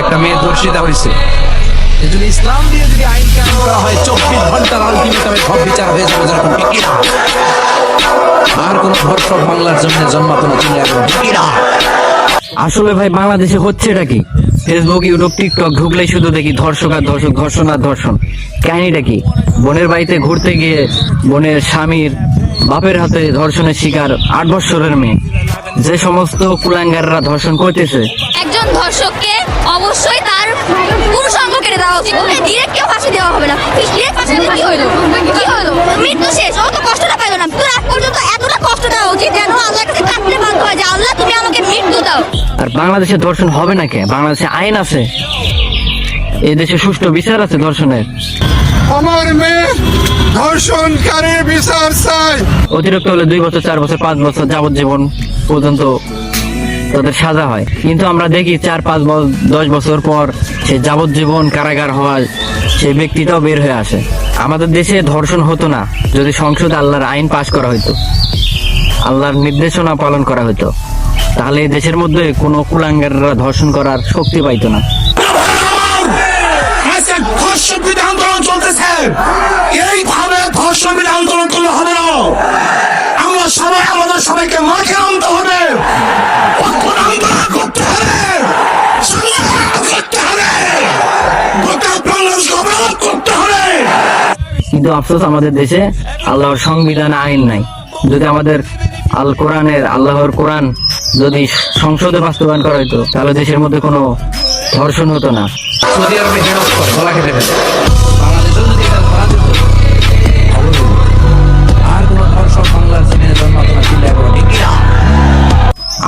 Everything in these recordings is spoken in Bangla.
একটা মেয়ে ধর্ষিতা হয়েছে। এজন্য ইসলাম দিয়ে যদি আইন কায়েম করা হয়, চব্বিশ ঘণ্টার আলটিমেটামে সব বিচার হয়ে যাবে যেরকম আর কোন ধর্ষক বাংলার জন্য জন্মাতো আসলে ভাই, বাংলাদেশে হচ্ছে এটা কি? ফেসবুক ইউটিউব টিকটক ঢুকলেই শুধু দেখি ধর্ষক আর ধর্ষক, ধর্ষণ আর ধর্ষণ। কাহিনীটা কি? বোনের বাড়িতে ঘুরতে গিয়ে বোনের স্বামীর বাপের হাতে ধর্ষণের শিকার আট বৎসরের মেয়ে। যে সমস্ত কুলাঙ্গাররা ধর্ষণ করতেছে। একজন ধর্ষককে অবশ্যই তার পুরুষ অঙ্গ কেটে দেওয়া উচিত। ওকে ডিরেক্ট কেউ ফাঁসি দেওয়া হবে না। ডিরেক্ট ফাঁসি দিলে কি হইল কি হইল মৃত্যু শেষ। ও তো কষ্টটা পাইলো না। তোর আগ পর্যন্ত এতটা কষ্ট দেওয়া উচিত যেন আল্লাহর কাছে কাটতে বাধ্য হয় যে আল্লাহ তুমি আমাকে মৃত্যু দাও। আর বাংলাদেশে ধর্ষণ হবে না কে? বাংলাদেশে আইন আছে। এই দেশে সুষ্ঠু বিচার আছে ধর্ষণের। আমার মেয়ে ধর্ষণকারীর বিচার চাই। অতিরিক্ত হলে দুই বছর চার বছর পাঁচ বছর যাবজ্জীবন পর্যন্ত তাদের সাজা হয়। কিন্তু আমরা দেখি চার পাঁচ বছর দশ বছর পর সে যাবজ্জীবন কারাগার হওয়া সেই ব্যক্তিটাও বের হয়ে আসে। আমাদের দেশে ধর্ষণ হতো না যদি সংসদে আল্লাহর আইন পাশ করা হতো আল্লাহর নির্দেশনা পালন করা হতো তাহলে এই দেশের মধ্যে কোনো কুলাঙ্গাররা ধর্ষণ করার শক্তি পাইতো না। আজকে ধর্ষণ বিরোধী আন্দোলন চলতেছে এইভাবে ধর্ষণ বিরোধী আন্দোলন করলে হবে না। আমরা সবাই, আমাদের সবাইকে মাঠে আনতে হবে। কিন্তু আফসোস আমাদের দেশে আল্লাহর সংবিধান আইন নাই। যদি আমাদের আল কোরআনের আল্লাহর কোরআন যদি সংসদে বাস্তবায়ন করা হতো তাহলে দেশের মধ্যে কোনো ধর্ষণ হতো না। সৌদি আরবে হেড অফ করে গলা কেটে ফেলে। বাংলাদেশেও যদি এটা ধরা যেত আর কোন ধর্ষক বাংলার জমিনে জন্মাতো না চিন্তা করো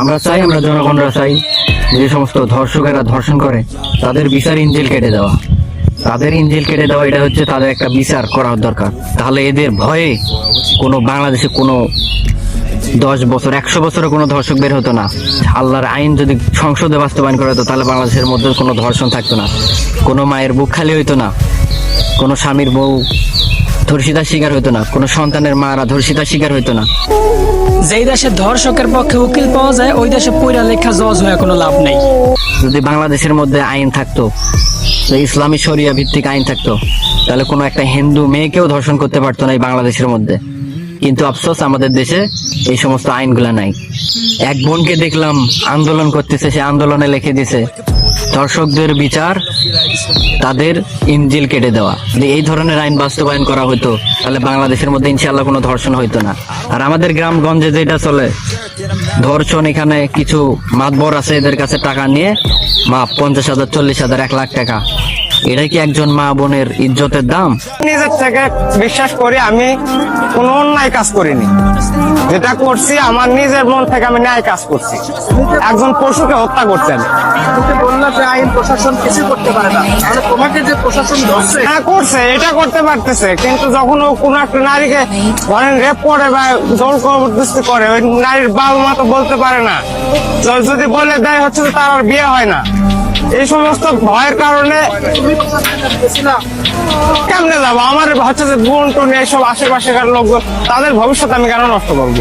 আমরা চাই আমরা জনগণরা চাই যে সমস্ত ধর্ষকেরা ধর্ষণ করে তাদের বিচার ইঞ্জিল কেটে দেওয়া। তাদের ইঞ্জিল কেটে দেওয়া এটা হচ্ছে তাদের একটা বিচার করার দরকার। তাহলে এদের ভয়ে কোনো বাংলাদেশে কোনো দশ বছর একশো বছরে কোনো ধর্ষক বের হতো না। আল্লাহর আইন যদি সংসদে বাস্তবায়ন করা হতো তাহলে বাংলাদেশের মধ্যে কোনো ধর্ষণ থাকতো না। কোনো মায়ের বুক খালি হইতো না। কোনো স্বামীর বউ ধর্ষিতার শিকার হইতো না। কোনো সন্তানের মারা ধর্ষিতার শিকার হইতো না। যেই দেশে ধর্ষকের পক্ষে উকিল পাওয়া যায় ওই দেশে পৈরা লেখা জজ হয়ে কোনো লাভ নেই। যদি বাংলাদেশের মধ্যে আইন থাকতো ইসলামী শরিয়া ভিত্তিক আইন থাকতো, তাহলে কোনো একটা হিন্দু মেয়েকেও ধর্ষণ করতে পারতো না এই বাংলাদেশের মধ্যে। কিন্তু আফসোস, আমাদের দেশে এই সমস্ত আইনগুলা নাই। এক বোনকে দেখলাম আন্দোলন করতেছে, সে আন্দোলনে লিখে দিছে, ধর্ষকদের বিচার তাদের ইঞ্জিল কেটে দেওয়া। যদি এই ধরনের আইন বাস্তবায়ন করা হতো তাহলে বাংলাদেশের মধ্যে ইনশাআল্লাহ কোনো ধর্ষণ হইতো না। আর আমাদের গ্রামগঞ্জে যেটা চলে ধর্ষণ এখানে কিছু মাতবর আছে এদের কাছে টাকা নিয়ে। মা পঞ্চাশ হাজার, চল্লিশ হাজার, এক লাখ টাকা। এটা কি একজন মা বোনের ইজ্জতের দাম? নিজের থেকে বিশ্বাস করি আমি কোনো অন্যায় কাজ করিনি। যেটা করছি আমার নিজের মন থেকে আমি ন্যায় কাজ করছি। একজন পশুকে হত্যা করছেন আইন প্রশাসন কিছু করতে পারে না। তোমাকে যে প্রশাসন ধরছে হ্যাঁ করছে এটা করতে পারতেছে। কিন্তু যখন ও কোনো একটা নারীকে ধরেন রেপ করে বা জোর জবরদস্তি করে ওই নারীর বাবা মা তো বলতে পারে না। যদি বলে দেয় হচ্ছে যে তার আর বিয়ে হয় না। এই সমস্ত ভয়ের কারণে কেমনে যাব? আমার হচ্ছে যে বোন টোন এইসব আশেপাশেকার লোক তাদের ভবিষ্যৎ আমি কেন নষ্ট করব?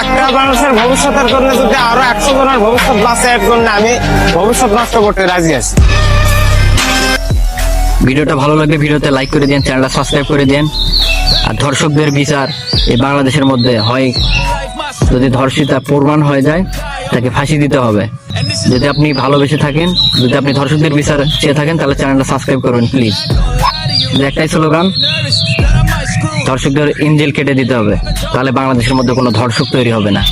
একটা মানুষের ভবিষ্যতের জন্য যদি আরও একশো জনের ভবিষ্যৎ বাঁচে, এর জন্য আমি ভবিষ্যৎ নষ্ট করতে রাজি আছি। ভিডিওটা ভালো লাগলে ভিডিওতে লাইক করে দিন চ্যানেলটা সাবস্ক্রাইব করে দিন। আর ধর্ষকদের বিচার এই বাংলাদেশের মধ্যে হয়। যদি ধর্ষিতা প্রমাণ হয়ে যায়, তাকে ফাঁসি দিতে হবে। যদি আপনি ভালোবেসে থাকেন, যদি আপনি ধর্ষকদের বিচার চেয়ে থাকেন, তাহলে চ্যানেলটা সাবস্ক্রাইব করবেন প্লিজ একটাই স্লোগান, ধর্ষকদের ইঞ্জিল কেটে দিতে হবে, তাহলে বাংলাদেশের মধ্যে কোনো ধর্ষক তৈরি হবে না।